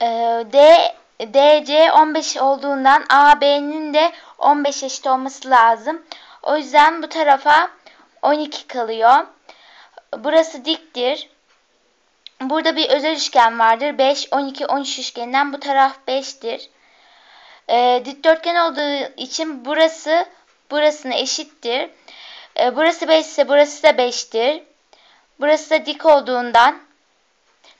e, D DC 15 olduğundan AB'nin de 15 eşit olması lazım. O yüzden bu tarafa 12 kalıyor. Burası diktir. Burada bir özel üçgen vardır. 5, 12, 13 üçgeninden bu taraf 5'tir. E, dikdörtgen olduğu için burası burasına eşittir. E, burası 5 ise burası da 5'tir. Burası da dik olduğundan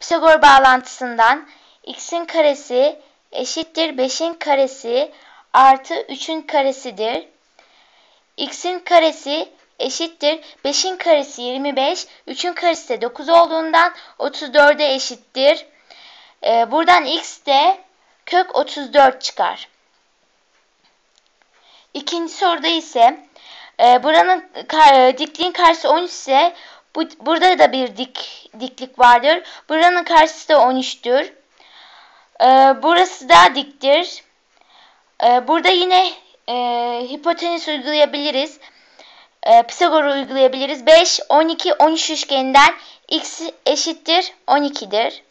Pisagor bağlantısından x'in karesi eşittir 5'in karesi artı 3'ün karesidir. x'in karesi eşittir 5'in karesi 25, 3'ün karesi de 9 olduğundan 34'e eşittir. Ee, buradan x de kök 34 çıkar. İkinci soruda ise e, buranın kar, dikliğin karşısı 13 ise bu, burada da bir dik diklik vardır. Buranın karşısı da 13'tür. Ee, burası da diktir. Ee, burada yine e, hipotenüs uygulayabiliriz. Ee, Pisagor'u uygulayabiliriz. 5, 12, 13 üçgeninden x eşittir 12'dir.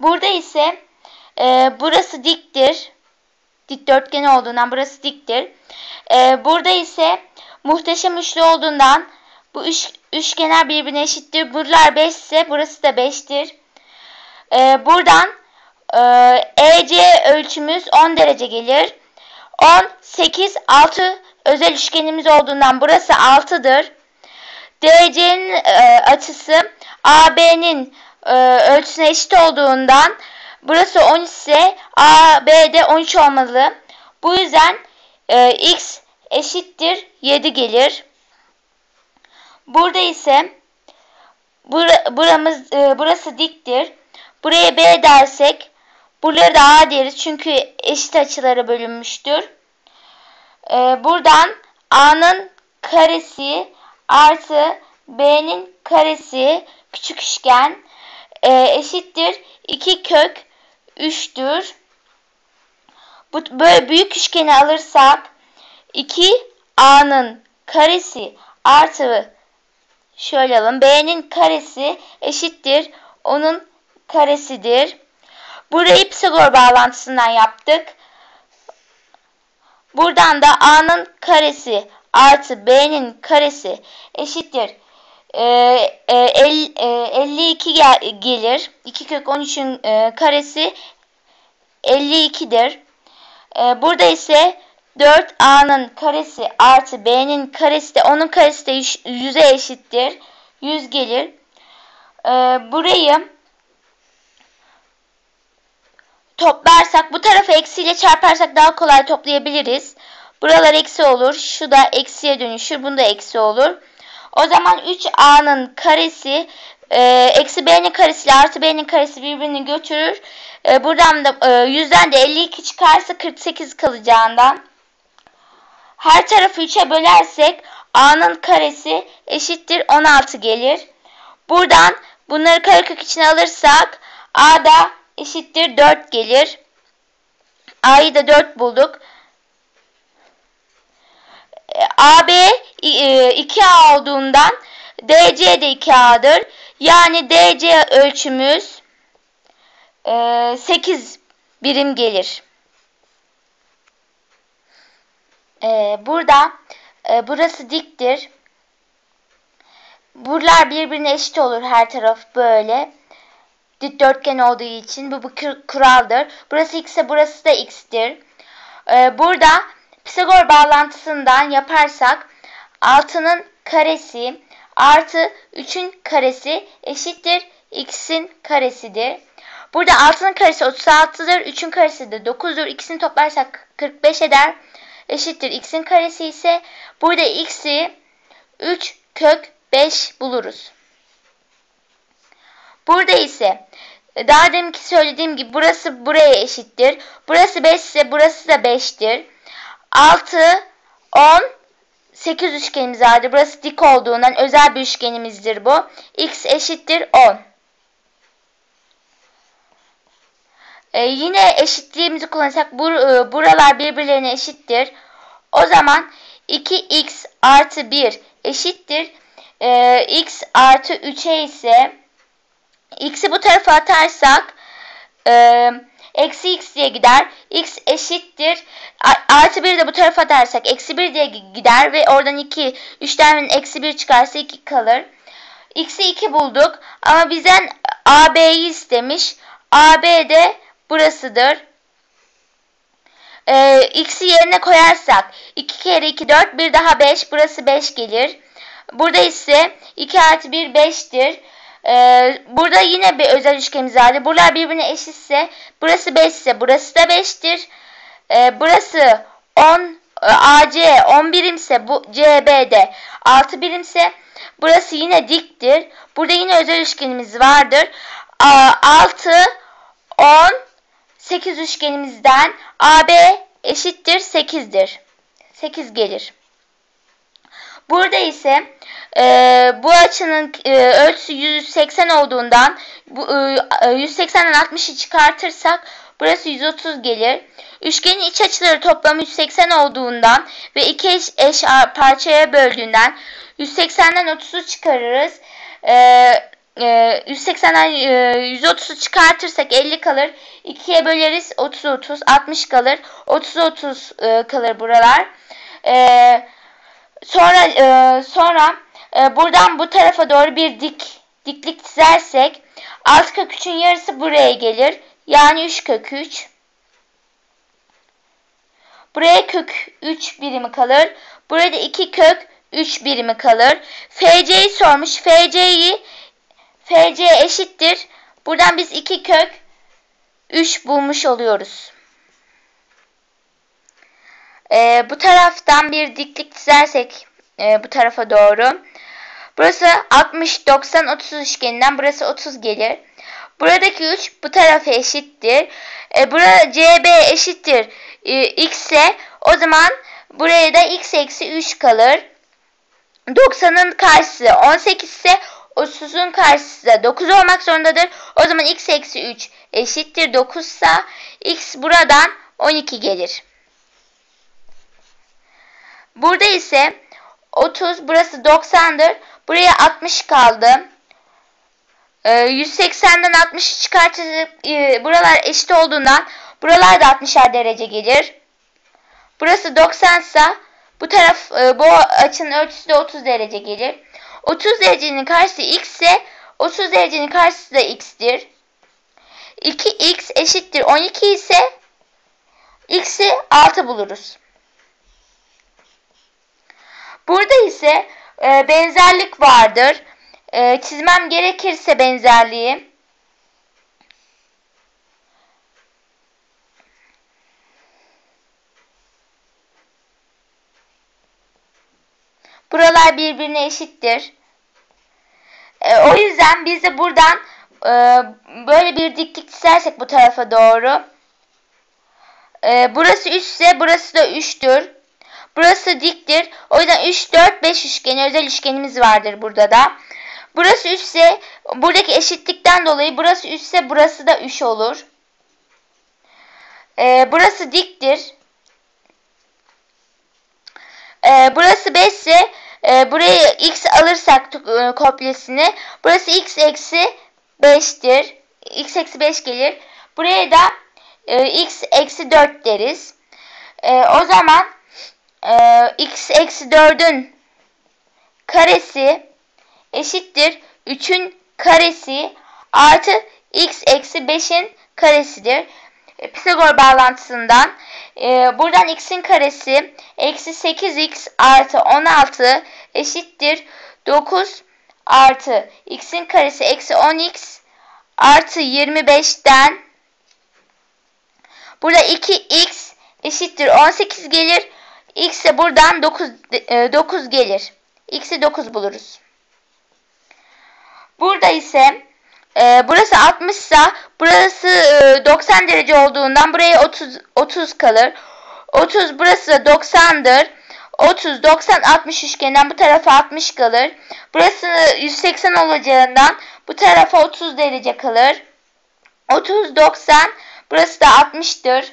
Burada ise e, burası diktir. Dikdörtgen olduğundan burası diktir. E, burada ise muhteşem üçlü olduğundan bu üç, üçgenler birbirine eşittir. Buralar 5 ise burası da 5'tir. Ee, buradan e, EC ölçümüz 10 derece gelir. 10, 8, 6 özel üçgenimiz olduğundan burası 6'dır. DC'nin e, açısı AB'nin e, ölçüsüne eşit olduğundan burası 13 ise AB'de 13 olmalı. Bu yüzden e, X eşittir 7 gelir. Burada ise bura, buramız, e, burası diktir. Buraya B dersek buraları da A deriz çünkü eşit açılara bölünmüştür. Ee, buradan A'nın karesi artı B'nin karesi küçük üçgen e, eşittir 2 kök 3'tür. Bu, böyle büyük üçgeni alırsak 2 A'nın karesi artı şöyle alalım B'nin karesi eşittir onun karesidir. Burayı Pisagor bağlantısından yaptık. Buradan da A'nın karesi artı B'nin karesi eşittir. Ee, e, el, e, 52 gel, gelir. 2 kök 13'ün e, karesi 52'dir. E, burada ise 4A'nın karesi artı B'nin karesi de onun karesi de 100'e eşittir. 100 gelir. E, burayı toplarsak bu tarafı eksiyle çarparsak daha kolay toplayabiliriz. Buralar eksi olur. Şu da eksiye dönüşür. Bunda eksi olur. O zaman 3a'nın karesi e, eksi b'nin karesi ile artı b'nin karesi birbirini götürür. E, buradan da e, 100'den de 52 çıkarsa 48 kalacağından. Her tarafı 3'e bölersek a'nın karesi eşittir 16 gelir. Buradan bunları karekök içine alırsak a'da eşittir 4 gelir. A'yı da 4 bulduk. E, AB 2A e, olduğundan DC de 2A'dır. Yani DC ölçümüz 8 e, birim gelir. Burada burası diktir. Buralar birbirine eşit olur her taraf böyle dikdörtgen olduğu için bu, bu kuraldır. Burası x ise burası da x'tir. Ee, burada Pisagor bağlantısından yaparsak 6'nın karesi artı 3'ün karesi eşittir x'in karesidir. Burada 6'nın karesi 36'dır. 3'ün karesi de 9'dur. İkisini toplarsak 45 eder. Eşittir x'in karesi ise burada x'i 3 kök 5 buluruz. Burada ise e, daha deminki söylediğim gibi burası buraya eşittir. Burası 5 ise burası da 5'tir. 6, 10, 8 üçgenimiz vardır. Burası dik olduğundan özel bir üçgenimizdir bu. X eşittir 10. Ee, yine eşitliğimizi kullanırsak bur e, buralar birbirlerine eşittir. O zaman 2x artı 1 eşittir. Ee, x artı 3'e ise x'i bu tarafa atarsak e, eksi x diye gider. x eşittir. Artı 1 de bu tarafa dersek eksi 1 diye gider ve oradan 2 3'ten eksi 1 çıkarsa 2 kalır. x'i 2 bulduk ama bizden AB'yi istemiş. AB de burasıdır. Ee, x'i yerine koyarsak 2 kere 2 4 bir daha 5 burası 5 gelir. Burada ise 2 artı 1 5'tir. Ee, burada yine bir özel üçgenimiz vardı. Buralar birbirine eşitse burası 5 ise burası da 5'tir. Ee, burası 10 AC 10 birimse bu CB'de 6 birimse burası yine diktir. Burada yine özel üçgenimiz vardır. 6 10 8 üçgenimizden AB eşittir 8'dir. 8 gelir. Burada ise e, bu açının e, ölçüsü 180 olduğundan bu e, 180'den 60'ı çıkartırsak burası 130 gelir. Üçgenin iç açıları toplamı 180 olduğundan ve iki eş, eş parçaya böldüğünden 180'den 30'u çıkarırız. Ee, 180'den e, 130'u çıkartırsak 50 kalır. 2'ye böleriz 30 30 60 kalır. 30 30 e, kalır buralar. E, sonra e, sonra e, buradan bu tarafa doğru bir dik diklik çizersek alt kök 3'ün yarısı buraya gelir. Yani 3 kök 3. Buraya kök 3 birimi kalır. Burada 2 kök 3 birimi kalır. FC'yi sormuş. FC'yi FC eşittir. Buradan biz 2 kök 3 bulmuş oluyoruz. Ee, bu taraftan bir diklik çizersek e, bu tarafa doğru. Burası 60, 90, 30 üçgeninden burası 30 gelir. Buradaki 3 bu tarafa eşittir. E, burada CB eşittir e, x ise o zaman buraya da x eksi 3 kalır. 90'ın karşısı 18 ise 30'un karşısı da 9 olmak zorundadır. O zaman x eksi 3 eşittir 9 ise x buradan 12 gelir. Burada ise 30 burası 90'dır. Buraya 60 kaldı. 180'den 60'ı çıkartıp e, buralar eşit olduğundan buralar da 60'er derece gelir. Burası 90 ise bu taraf e, bu açının ölçüsü de 30 derece gelir. 30 derecenin karşısı x ise 30 derecenin karşısı da x'tir. 2x eşittir 12 ise x'i 6 buluruz. Burada ise e, benzerlik vardır. E, çizmem gerekirse benzerliği. Buralar birbirine eşittir. E, o yüzden biz de buradan e, böyle bir diklik çizersek bu tarafa doğru. E, burası 3 ise burası da 3'tür. Burası diktir. O yüzden 3, 4, 5 üçgeni özel üçgenimiz vardır burada da. Burası 3 ise buradaki eşitlikten dolayı burası 3 ise burası da 3 olur. Ee, burası diktir. Ee, burası 5 ise e, buraya x alırsak e, kopyasını burası x eksi 5'tir. x eksi 5 gelir. Buraya da e, x eksi 4 deriz. E, o zaman e, x eksi 4'ün karesi eşittir 3'ün karesi artı x eksi 5'in karesidir. E, Pisagor bağlantısından e, buradan x'in karesi eksi 8x artı 16 eşittir 9 artı x'in karesi eksi 10x artı 25'ten burada 2x eşittir 18 gelir. X'e buradan 9, 9 e, gelir. X'i 9 buluruz. Burada ise e, burası 60 ise burası e, 90 derece olduğundan buraya 30, 30 kalır. 30 burası da 90'dır. 30, 90, 60 üçgeninden bu tarafa 60 kalır. Burası 180 olacağından bu tarafa 30 derece kalır. 30, 90, burası da 60'tır.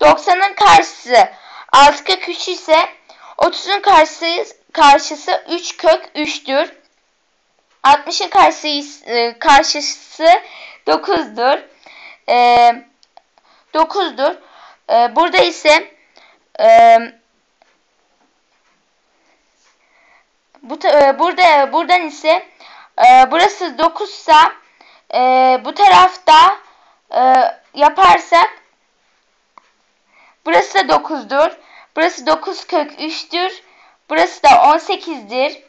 90'ın karşısı 6 kök 3 ise 30'un karşısı, karşısı 3 kök 3'tür. 60'ın karşısı, e, karşısı 9'dur. e, 9'dur. E, burada ise e, bu e, burada buradan ise e, burası 9 ise e, bu tarafta e, yaparsak burası da 9'dur. Burası 9 kök 3'tür. Burası da 18'dir.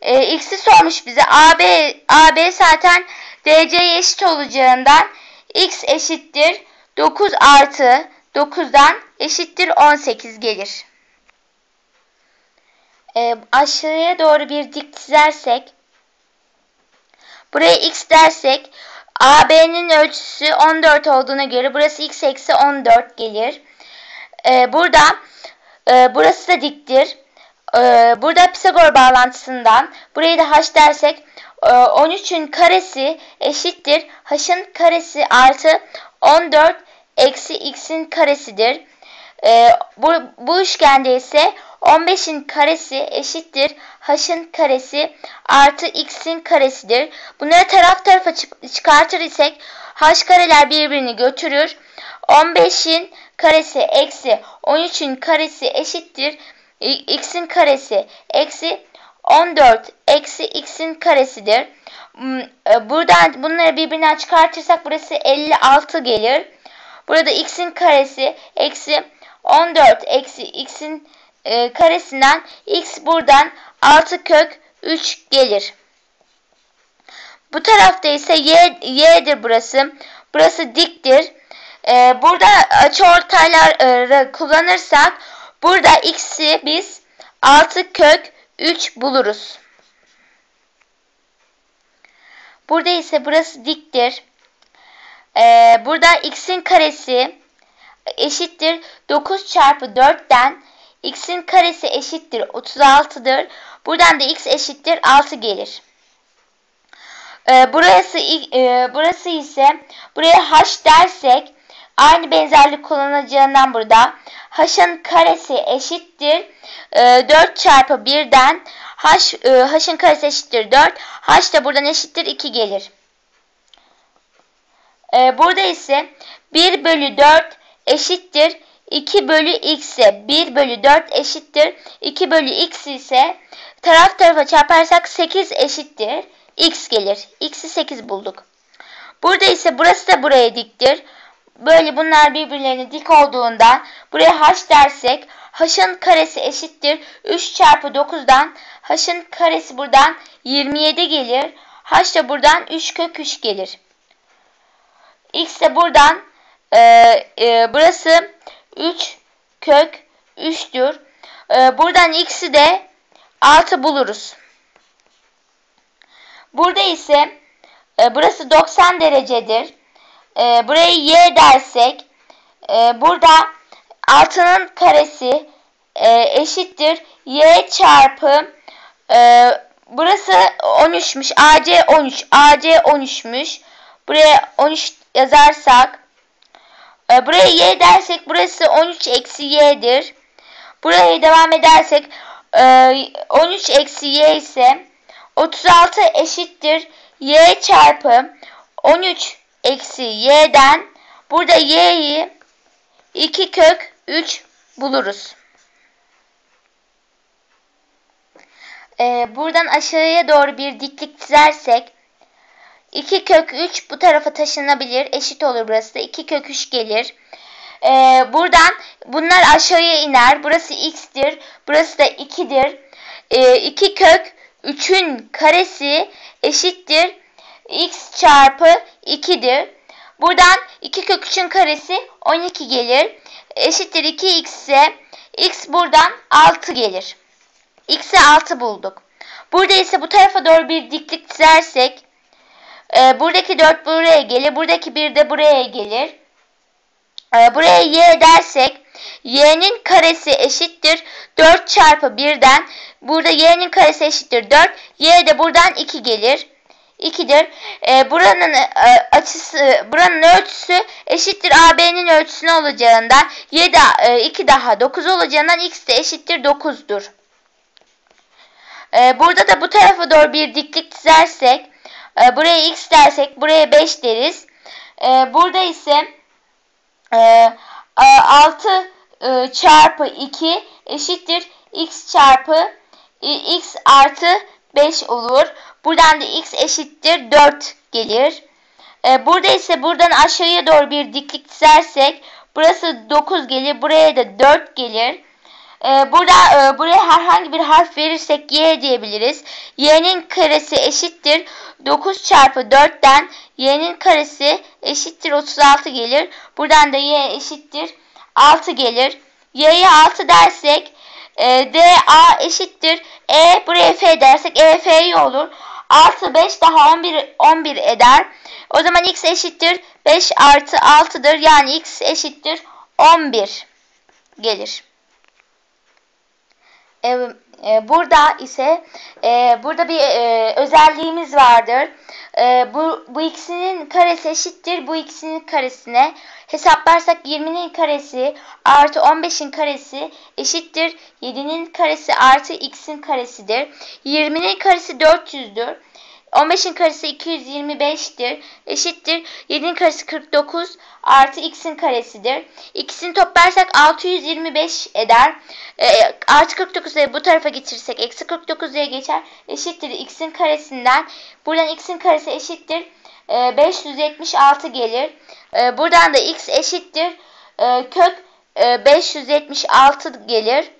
E, x'i sormuş bize. AB, AB zaten DC'ye eşit olacağından x eşittir 9 artı 9'dan eşittir 18 gelir. E, aşağıya doğru bir dik çizersek buraya x dersek AB'nin ölçüsü 14 olduğuna göre burası x eksi 14 gelir. E, burada e, burası da diktir. E, burada Pisagor bağlantısından burayı da h dersek 13'ün e, karesi eşittir. h'ın karesi artı 14 eksi x'in karesidir. E, bu, bu üçgende ise 15'in karesi eşittir h'ın karesi artı x'in karesidir. Bunları taraf tarafa çıkartır isek h kareler birbirini götürür. 15'in karesi eksi 13'ün karesi eşittir x'in karesi eksi 14 eksi x'in karesidir. Hmm, e, buradan bunları birbirinden çıkartırsak burası 56 gelir. Burada x'in karesi eksi 14 eksi x'in e, karesinden x buradan 6 kök 3 gelir. Bu tarafta ise y, y'dir burası. Burası diktir. E, burada açıortayları kullanırsak burada x'i biz 6 kök 3 buluruz. Burada ise burası diktir. Ee, burada x'in karesi eşittir 9 çarpı 4'ten x'in karesi eşittir 36'dır. Buradan da x eşittir 6 gelir. Ee, burası e, burası ise buraya h dersek aynı benzerlik kullanacağından burada h'ın karesi eşittir e, 4 çarpı 1'den h e, h'ın karesi eşittir 4 h da buradan eşittir 2 gelir. E, burada ise 1 bölü 4 eşittir 2 bölü x'e 1 bölü 4 eşittir 2 bölü x ise taraf tarafa çarparsak 8 eşittir x gelir. x'i 8 bulduk. Burada ise burası da buraya diktir. Böyle bunlar birbirlerine dik olduğundan buraya h dersek h'ın karesi eşittir 3 çarpı 9'dan h'ın karesi buradan 27 gelir. h da buradan 3 kök 3 gelir. x de buradan e, e, burası 3 kök 3'tür. E, buradan x'i de 6 buluruz. Burada ise e, burası 90 derecedir. E, burayı y dersek e, burada altının karesi e, eşittir y çarpı e, burası 13'müş. AC 13. AC 13'müş. Buraya 13 yazarsak e, buraya y dersek burası 13 eksi y'dir. Buraya devam edersek e, 13 eksi y ise 36 eşittir y çarpı 13 eksi y'den burada y'yi 2 kök 3 buluruz. Ee, buradan aşağıya doğru bir diklik çizersek 2 kök 3 bu tarafa taşınabilir. Eşit olur burası da. 2 kök 3 gelir. Ee, buradan bunlar aşağıya iner. Burası x'tir. Burası da 2'dir. Ee, 2 kök 3'ün karesi eşittir. x çarpı 2'dir. Buradan 2 kök 3'ün karesi 12 gelir. Eşittir 2x ise x buradan 6 gelir. x'e 6 bulduk. Burada ise bu tarafa doğru bir diklik çizersek e, buradaki 4 buraya gelir. Buradaki 1 de buraya gelir. E, buraya y dersek y'nin karesi eşittir 4 çarpı 1'den. Burada y'nin karesi eşittir 4. y de buradan 2 gelir. 2'dir. E, buranın e, açısı, buranın ölçüsü eşittir AB'nin ölçüsüne olacağından 7 e, 2 daha 9 olacağından x de eşittir 9'dur. E, burada da bu tarafa doğru bir diklik çizersek e, buraya x dersek buraya 5 deriz. E, burada ise e, 6 e, çarpı 2 eşittir x çarpı e, x artı 5 olur. Buradan da x eşittir 4 gelir. E, burada ise buradan aşağıya doğru bir diklik çizersek burası 9 gelir. Buraya da 4 gelir. E, burada e, buraya herhangi bir harf verirsek y diyebiliriz. y'nin karesi eşittir 9 çarpı 4'ten y'nin karesi eşittir 36 gelir. Buradan da y eşittir 6 gelir. y'ye 6 dersek e, DA eşittir E buraya F dersek E F'yi olur. 6 5 daha 11 11 eder. O zaman x eşittir 5 artı 6'dır. Yani x eşittir 11 gelir. E, e, burada ise e, burada bir e, özelliğimiz vardır. E, bu, bu ikisinin karesi eşittir bu ikisinin karesine. Hesaplarsak 20'nin karesi artı 15'in karesi eşittir 7'nin karesi artı x'in karesidir. 20'nin karesi 400'dür. 15'in karesi 225'tir. Eşittir. 7'nin karesi 49 artı x'in karesidir. İkisini toplarsak 625 eder. E, artı 49'u bu tarafa getirirsek eksi 49 diye geçer. Eşittir x'in karesinden. Buradan x'in karesi eşittir. E, 576 gelir. E, buradan da x eşittir. E, kök e, 576 gelir.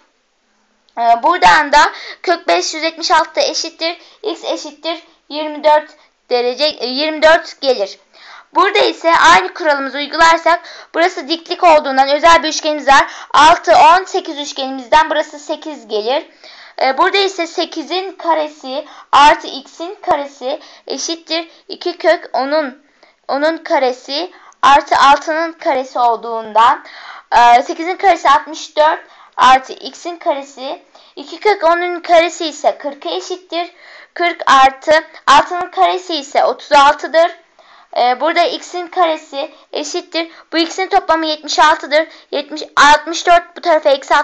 E, buradan da kök 576 eşittir. x eşittir 24 derece 24 e, gelir. Burada ise aynı kuralımızı uygularsak burası diklik olduğundan özel bir üçgenimiz var. 6, 10, 8 üçgenimizden burası 8 gelir. E, burada ise 8'in karesi artı x'in karesi eşittir 2 kök 10'un onun karesi artı 6'nın karesi olduğundan 8'in karesi 64 artı x'in karesi 2 kök 10'un karesi ise 40'a eşittir. 40 artı 6'nın karesi ise 36'dır. Ee, burada x'in karesi eşittir. Bu x'in toplamı 76'dır. 70, 64 bu tarafa eksi